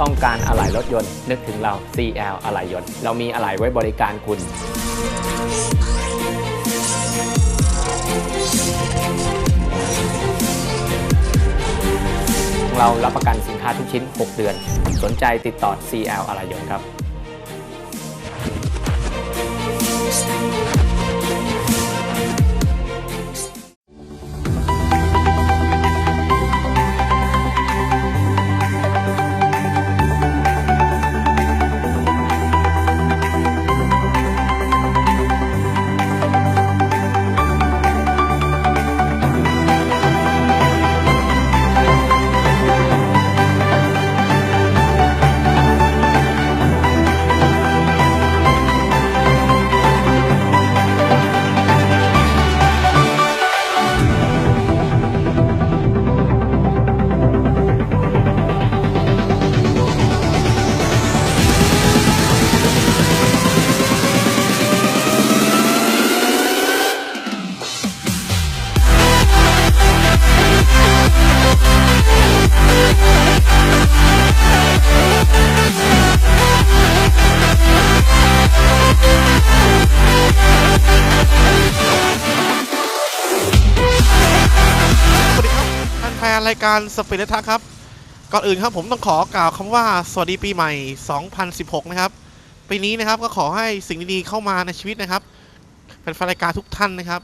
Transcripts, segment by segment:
ต้องการอะไหล่รถยนต์ นึกถึงเรา CL อะไหล่ยนต์ เรามีอะไหล่ไว้บริการคุณ เรารับประกันสินค้าทุกชิ้น 6 เดือน สนใจติดต่อ CL อะไหล่ยนต์ครับ ฟนๆรายการสปีดทักครับ ก่อนอื่นครับผมต้องขอกล่าวคำว่าสวัสดีปีใหม่ 2016 นะครับ ปีนี้นะครับก็ขอให้สิ่งดีๆเข้ามาในชีวิตนะครับแฟนๆรายการทุกท่านนะครับ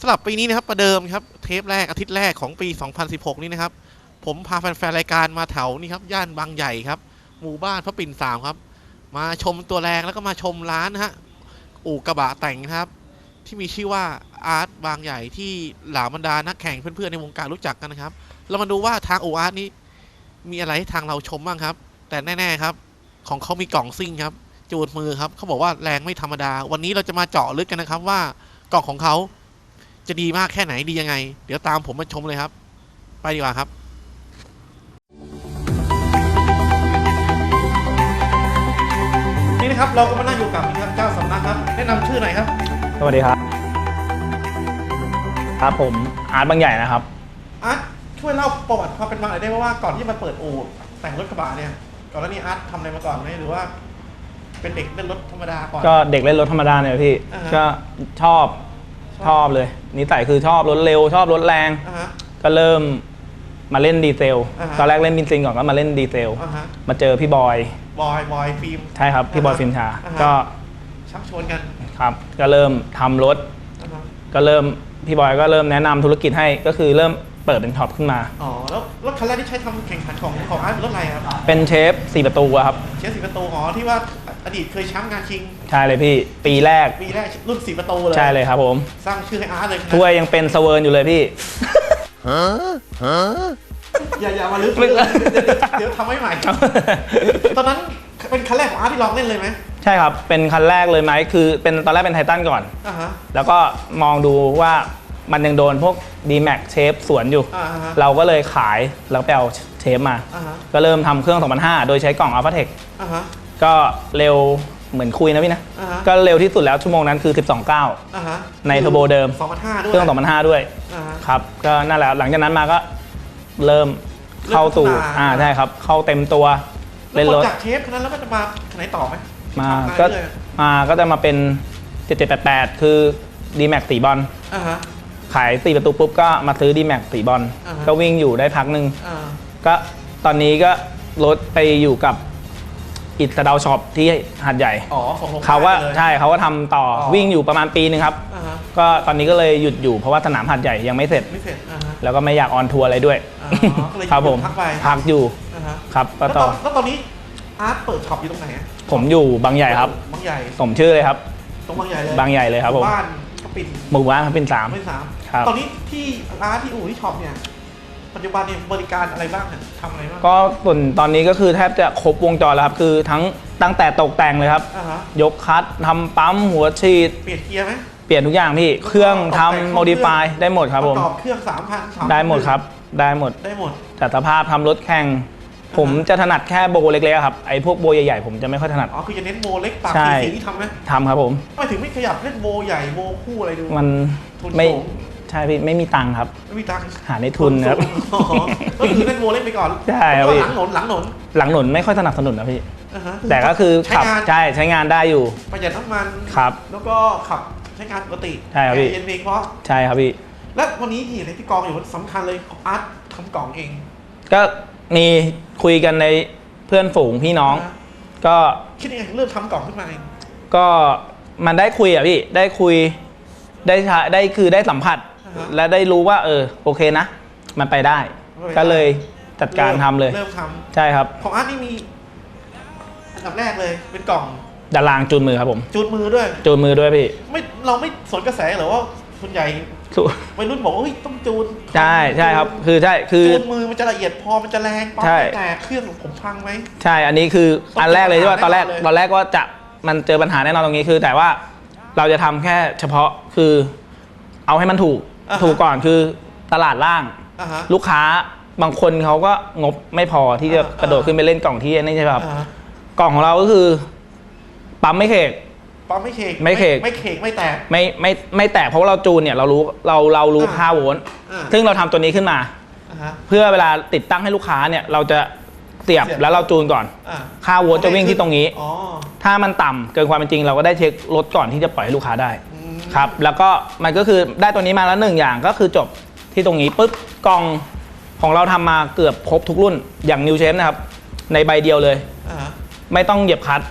สำหรับปีนี้นะครับประเดิมครับเทปแรกอาทิตย์แรกของปี 2016 นี้นะครับ ผมพาแฟนๆรายการมาแถวนี่ครับย่านบางใหญ่ครับหมู่บ้านพระปิ่นสามครับ มาชมตัวแรงแล้วก็มาชมร้านนะฮะอู่กระบะแต่งนะครับ ที่มีชื่อว่าอาร์ตบางใหญ่ที่เหล่าบรรดานักแข่งเพื่อนๆในวงการรู้จักกันนะครับ เรามาดูว่าทางโออาร์ตนี้มีอะไรให้ทางเราชมบ้างครับ แต่แน่ๆครับ ของเขามีกล่องซิ่งครับ จูดมือครับเขาบอกว่าแรงไม่ธรรมดา วันนี้เราจะมาเจาะลึกกันนะครับว่ากล่องของเขาจะดีมากแค่ไหนดียังไง เดี๋ยวตามผมมาชมเลยครับ ไปดีกว่าครับนี่นะครับเราก็มานั่งอยู่กับนี่ครับเจ้าสำนักครับ แนะนำชื่อหน่อยครับ สวัสดีครับ ครับผมอาร์ตบางใหญ่นะครับอาร์ต ช่วยเล่าประวัติความเป็นมาหน่อยได้ไหมว่าก่อนที่จะมาเปิดอู่แต่งรถกระบะเนี่ย ก่อนแล้วนี่อาร์ตทำอะไรมาก่อนไหมหรือว่า เป็นเด็กเล่นรถธรรมดาก่อน ก็เด็กเล่นรถธรรมดาเนี่ยพี่ อ่าฮะ ก็ชอบชอบเลยนิสัยคือชอบรถเร็ว ชอบรถแรง อ่าฮะ ก็เริ่มมาเล่นดีเซล อ่าฮะ ตอนแรกเล่นบินซินก่อนก็มาเล่นดีเซล อ่าฮะมาเจอพี่บอย บอยบอยฟิล์ม ใช่ครับ พี่บอยฟิล์มชา อ่าฮะ ก็ชักชวนกันครับก็เริ่มทำรถ อ่าฮะก็เริ่มพี่บอยก็เริ่มแนะนำธุรกิจให้ก็คือเริ่ม เปิดเป็นช็อปขึ้นมา อ๋อแล้วรถคันแรกที่ใช้ทำแข่งขันของของอาร์ตเป็นรถอะไรครับเป็นเชฟสี่ประตูอะครับ เชฟสีประตูอ๋อที่ว่าอดีตเคยแชมป์งานชิงใช่เลยพี่ ปีแรกปีแรกรุ่นสีประตูเลยใช่เลยครับผม สร้างชื่อให้อาร์ตเลยนะถ้วยยังเป็นสเวิร์นอยู่เลยพี่อย่าอย่ามาลึกไม่เดี๋ยวทำให้ใหม่ตอนนั้นเป็นคันแรกของอาร์ตที่ลองเล่นเลยไหมใช่ครับ เป็นคันแรกเลยไหมคือเป็นตอนแรกเป็นไททันก่อนอ่าฮะแล้วก็มองดูว่า มันยังโดนพวก d m a x เชฟสวนอยู่ อ่าฮะเราก็เลยขายแล้วไปเอาเชฟมา อ่าฮะ ก็เริ่มทำเครื่อง 2005 โดยใช้กล่อง Alpha Tech อ่าฮะ ก็เร็วเหมือนคุยนะพี่นะ อ่าฮะ ก็เร็วที่สุดแล้วชั่วโมงนั้นคือ 12.9 อ่าฮะในเทอร์โบเดิมสองพันห้าด้วยเครื่อง 2005 ด้วย อ่าฮะ ครับ ก็นั่นแหละหลังจากนั้นมาก็เริ่มเข้าสู่เริ่มพัฒนา อ่าใช่ครับ เข้าเต็มตัวแล้วเล่นพรอถจากเชฟคันนั้นแล้วก็จะมาคันไหนต่อไหมมาทำก็เรื่อยมาก็จะมาเป็น 7788 คือ d m a x สีบอล ๆอ่าฮะ ขาย4ประตูปุ๊บก็มาซื้อ d m a x สีบอลอ่าฮะ ก็วิ่งอยู่ได้พักหนึ่งอ่าก็ตอนนี้ก็รถไปอยู่กับอิตดาวช็อปที่หัดใหญ่ อ๋อส่งลงเขาก็ไปลยใช่เขาก็ทำต่อออ วิ่งอยู่ประมาณปีหนึงครับ อ่าฮะก็ตอนนี้ก็เลยหยุดอยู่เพราะว่าสนามหัดใหญ่ยังไม่เสร็จ ไม่เสร็จอ่าฮะ แล้วก็ไม่อยากออนทัวร์อะไรด้วยอ๋อก็เลยครับผมพักไป พักอยู่อ่าฮะครับก็แล้วตต่ออนแล้วตอนนี้อาร์ตเปิดช็อปอยู่ตรงไหนอะผมอยู่บางใหญ่ครับ บางใหญ่สมชื่อเลยครับ ตรงบางใหญ่เลยบางใหญ่เลยครับผม บ้านกระปิ่นหมู่บ้านเป็นสาม ไม่สาม ครับ ตอนนี้ที่ร้านที่อู่ที่ช็อปเนี่ย ปัจจุบันเนี่ยบริการอะไรบ้างเนี่ยทำอะไรบ้างก็ส่วนตอนนี้ก็คือแทบจะครบวงจรแล้วครับ คือทั้งตั้งแต่ตกแต่งเลยครับ อ่าฮะยกคัดทำปั๊มหัวฉีด เปลี่ยนเกียร์ไหม เปลี่ยนทุกอย่างพี่ เครื่องทำโมดิฟายได้หมดครับผมประกอบเครื่องสามพันสามได้หมดครับ ได้หมด ได้หมด แต่สภาพทำรถแข่ง ผมจะถนัดแค่โบเล็กๆอะครับ ไอ้พวกโบใหญ่ๆผมจะไม่ค่อยถนัด อ๋อ คือจะเน้นโมเล็กปากใช่ สีสีที่ทำไหมทำครับผมไม่ถึงไม่ขยับเล่นโมใหญ่โมคู่อะไรดูมันทุนไม่สูง ใช่พี่ไม่มีตังค์ครับ ไม่มีตังค์หาในทุนครับ อ๋อก็คือเล่นโมเล่นไปก่อนใช่ครับแล้วก็พี่หลังหนนหลังหนนหลังหนุนไม่ค่อยสนับสนุนนะพี่ อ่าฮะ แต่ก็คือใช้ขับงาน ใช่ใช้งานได้อยู่ ประหยัดน้ำมันครับแล้วก็ขับใช้งานปกติใช่ครับพี่แอเย็นเองเพราะ ใช่ครับพี่ และวันนี้ที่เห็นที่กองอยู่สำคัญเลยอาร์ตทำกล่องเองก็มีคุยกันในเพื่อนฝูงพี่น้อง นะก็คิดยังไงถึงเริ่มทำกล่องขึ้นมาเองก็มันได้คุยอะพี่ได้คุยได้ใช้ได้คือได้สัมผัสอ่าฮะ และได้รู้ว่า เออโอเคนะมันไปได้มันไปได้ ก็เลยจัดการทำเลย เริ่มทใช่ครับำของอาร์ตนี่มีอันดับแรกเลยเป็นกล่องดารางจูนมือครับผม จูนมือด้วย จูนมือด้วยพี่ ไม่เราไม่สนกระแสเหรอว่าส่วนใหญ่สู้วัยรุ่นบอกว่าเฮ้ยต้องจูน ใช่ใช่ครับ คือใช่คือจูนมือมันจะละเอียดพอมันจะแรงปั๊บใช่แต่เครื่องผมพังไหมใช่อันนี้คือต้องอันแรกเลยที่ว่าเจตออนแรกปัญหาแน่นอนเลยตอนแรกว่าจะมันเจอปัญหาแน่นอนตรงนี้คือ แต่ว่าเราจะทำแค่เฉพาะคือ เอาให้มันถูก อ่าฮะ ถูกก่อนคือตลาดล่าง อ่าฮะ ลูกค้าบางคนเขาก็งบไม่พอที่จะอ่ากระโดดขึ้นไปเล่นกล่องที่นี่ใช่ไหมครับ อ่าฮะกล่องของเราก็คือ ปั๊มไม่เขก ปั๊มไม่เคกไม่เคกไม่เคกไม่แตก ไม่ไม่ไม่แตกเพราะว่าเราจูนเนี่ยเรารู้เราเรารู้อ่า ค่าโวลต์อ่าซึ่งเราทำตัวนี้ขึ้นมา อ่าฮะ เพื่อเวลาติดตั้งให้ลูกค้าเนี่ย เราจะเสียบเสียบ แล้วเราจูนก่อน อ่าค่าโวลต์จะวิ่งที่ตรงนี้ อ๋อถ้ามันต่ำเกินความเป็นจริงเราก็ได้เช็คลดก่อนที่จะปล่อยให้ลูกค้าได้อืม ครับ แล้วก็มันก็คือได้ตัวนี้มาแล้วหนึ่งอย่างก็คือจบที่ตรงนี้ปุ๊บกล่องของเราทำมาเกือบครบทุกรุ่นอย่างนิวเชนนะครับ ในใบเดียวเลย อ่าฮะไม่ต้องเหยียบคลัตช์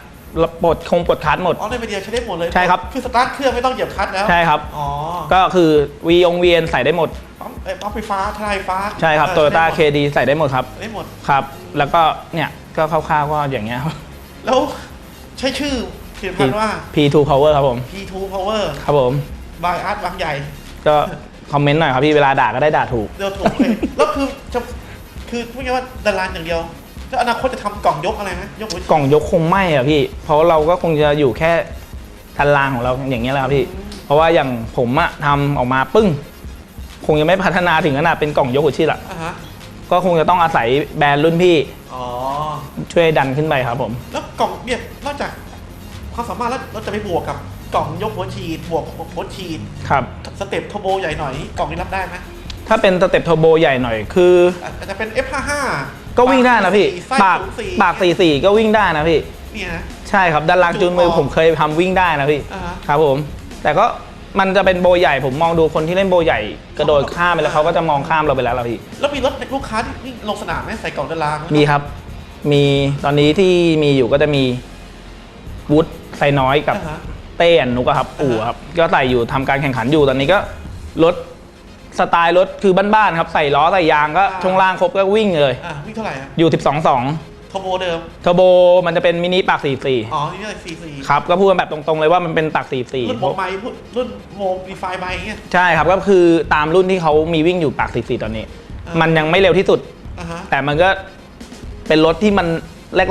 ปลดคงปลดคลัตช์หมด อ๋อในใบเดียวใช้ได้หมดเลยใช่ครับ คือสตาร์ทเครื่องไม่ต้องเหยียบคลัตช์แล้วใช่ครับ อ๋อก็คือวีองเวียนใส่ได้หมด ปั๊มเอ้ยปั๊มไฟฟ้าทลายไฟฟ้าใช่ครับเออโตโยต้าเคได้หมดดีใส่ได้หมดครับ ได้หมด ครับ แล้วก็เนี่ยก็คร่าวๆก็อย่างเงี้ยครับ แล้วใช้ชื่อ ผลิตภัณฑ์ว่า P2 Power ครับผม P2 Power ครับผม by Art บางใหญ่ ก็คอมเมนต์หน่อยครับพี่เวลาด่าก็ได้ด่าถูกเดี๋ยวถูกเลยแล้วคือจะคือพูดง่ายๆว่าดารานอย่างเดียวแล้วอนาคตจะทำกล่องยกอะไรไหมยกหัวกล่องยกคงไม่อะพี่ เพราะเราก็คงจะอยู่แค่ทันรางของเราอย่างเงี้ยแหละครับพี่ เพราะว่าอย่างผมอะทำออกมาปึ้ง คงยังไม่พัฒนาถึงขนาดเป็นกล่องยกหัวชีดอะอะฮะก็คงจะต้องอาศัยแบรนด์รุ่นพี่อ๋อ ช่วยดันขึ้นไปครับผม แล้วกล่องเนี่ยนอกจาก ความสามารถแล้วเราจะไปบวกกับกล่องยกหัวฉีดบวกหัวฉีดครับ สเต็ปโทโบใหญ่หน่อยกล่องนี้รับได้ไหมถ้าเป็นสเต็ปเทอร์โบใหญ่หน่อยคือ อาจจะเป็น F55 ก็วิ่งได้นะพี่ไส้ปากศูนย์สี่ปากสี่สี่ก็วิ่งได้นะพี่ เนี่ยนะ ใช่ครับด้านล่างจูนมือจูนคอผมเคยทำวิ่งได้นะพี่อ่าฮะครับผม แต่ก็มันจะเป็นโบใหญ่ผมมองดูคนที่เล่นโบใหญ่ กระโดดข้ามไปแล้วเขาก็จะมองข้ามเราไปแล้วล่ะพี่แล้วมีรถลูกค้าที่วิ่งลงสนามไหมใส่กล่องดารางไหมีครับ มีตอนนี้ที่มีอยู่ก็จะมีวุฒ ไซน้อยกับอ่าฮะเต้นนุกอะครับอู่ครับก็ใส่อยู่ทำการแข่งขันอยู่ตอนนี้ก็รถสไตล์รถคือบ้านๆครับใส่ล้อใส่ยางก็ช่วงล่างครบก็วิ่งเลย อะวิ่งเท่าไหร่อะอยู่ 12โทโบเดิม2เทอร์โบมันจะเป็นมินิปาก44อ๋อ นี่อะไรซีซีครับก็พูดกันแบบตรงๆเลยว่ามันเป็นปากรุ่นโมไมพูดรุ่นโมดีไฟไมเงี้ย44ใช่ครับก็คือตามรุ่นที่เขามีวิ่งอยู่ปาก44ตอนนี้ อ่ามั มันยังไม่เร็วที่สุด อ่าฮะ แต่มันก็เป็นรถที่มัน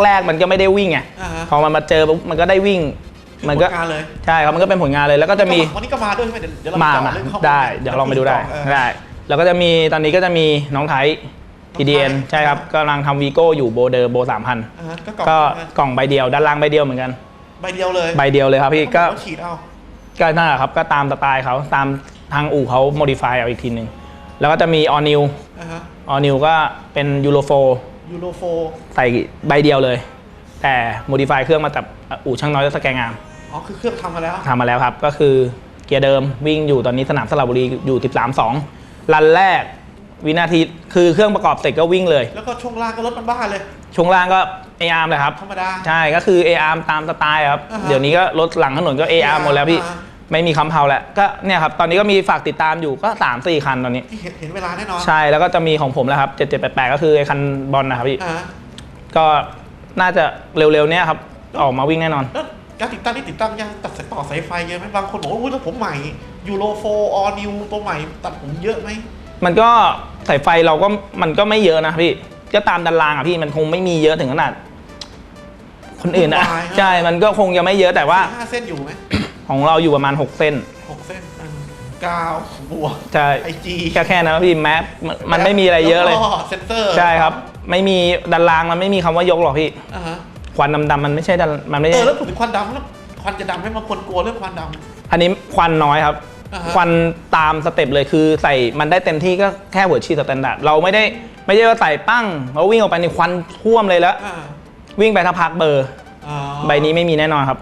แรก ๆ มันก็ไม่ได้วิ่งไงอ่าฮะ พอมันมาเจอปุ๊บมันก็ได้วิ่ง มันก็ผลงานเลย ใช่ครับมันก็เป็นผลงานเลยแล้วก็จะมีวันนี้ก็มาด้วยใช่ไหมเดี๋ยวเดี๋ยวเรามาเจาะมาเรื่องข้อมูลได้กันเดี๋ยวลองไปดูได้เออ ได้ แล้วก็จะมีตอนนี้ก็จะมีน้องไทย น้องไทย TDN ใช่ครับกำลังทำวีโก้อยู่โบเดอร์โบสามพันอ่าฮะก็กล่องก็นะกล่องใบเดียวด้านล่างใบเดียวเหมือนกัน ใบเดียวเลยใบเดียวเลยครับพี่ก็เขาฉีดเอา ก็นั่นแหละครับก็ตามสไตล์เขาตามทางอู่เขาโมดิฟายเอาอีกทีหนึ่งแล้วก็จะมีออนิว อ่าฮะ ออนิวก็เป็นยูโรโฟ ยูโรโฟใส่ใบเดียวเลย แต่โมดิฟายเครื่องมาจากอู่ช่างน้อยและสแกงามอ๋อคือเครื่องทำมาแล้วทำมาแล้วครับ ก็คือเกียร์เดิมวิ่งอยู่ตอนนี้สนามสระบุรีอยู่ 13.2รันแรกวินาทีคือเครื่องประกอบเสร็จก็วิ่งเลย แล้วก็ช่วงล่างก็รถมันบ้าเลย ช่วงล่างก็ ARM เลยครับ ธรรมดา ใช่ก็คือ ARM ตามสไตล์ครับ อ่าฮะ เดี๋ยวนี้ก็รถหลังถนนก็ ARM หมดแล้วพี่ อ่า ไม่มีคำเพาแล้วก็เนี่ยครับตอนนี้ก็มีฝากติดตามอยู่ก็3 4คันตอนนี้ที่เห็นเห็นเวลาแน่นอนใช่แล้วก็จะมีของผมแล้วครับ7788ก็คือไอ้คันบอลนะครับพี่อ่าฮะก็น่าจะเร็วๆเนี้ยครับออกมาวิ่งแน่นอน แล้วการติดตั้งนี่ติดตั้งยังตัดสายต่อสายไฟเยอะไหมบางคนบอกว่าอุ้ยแล้วผมใหม่ยูโรโฟออนิวตัวใหม่ตัดผมเยอะไหมมันก็สายไฟเราก็มันก็ไม่เยอะนะพี่ก็ตามดันรางอะพี่มันคงไม่มีเยอะถึงขนาด คนอื่นอะวุ่นวายนะใช่มันก็คงจะไม่เยอะแต่ว่า ห้าเส้นอยู่ไหม ของเราอยู่ประมาณ 6 เส้น หกเส้นอ่าเก้าบวก ใช่ไอจีแค่แค่นั้นนะพี่แมปมันมันไม่มีอะไรเยอะเลย เซนเตอร์ใช่ครับ ไม่มีดันรางมันไม่มีคำว่ายกหรอกพี่ อ่าฮะควันดำๆมันไม่ใช่ดันมันไม่เอใช่ อแล้วผมถึงควันดำแล้วควันจะดำให้บางคนกลัวเรื่องควันด อันนี้ควันน้อยครับ อ่าฮะควันตามสเต็ปเลยคือใส่มันได้เต็มที่ก็แค่หัวฉีดสแตนดาร์ดเราไม่ได้ไม่ใช่ว่าใส่ปั้งแล้ววิ่งออกไปในควันท่วมเลยแล้วอ่าวิ่งไปถ้าพักเบอร์ อ๋อใบนี้ไม่มีแน่นอนครับ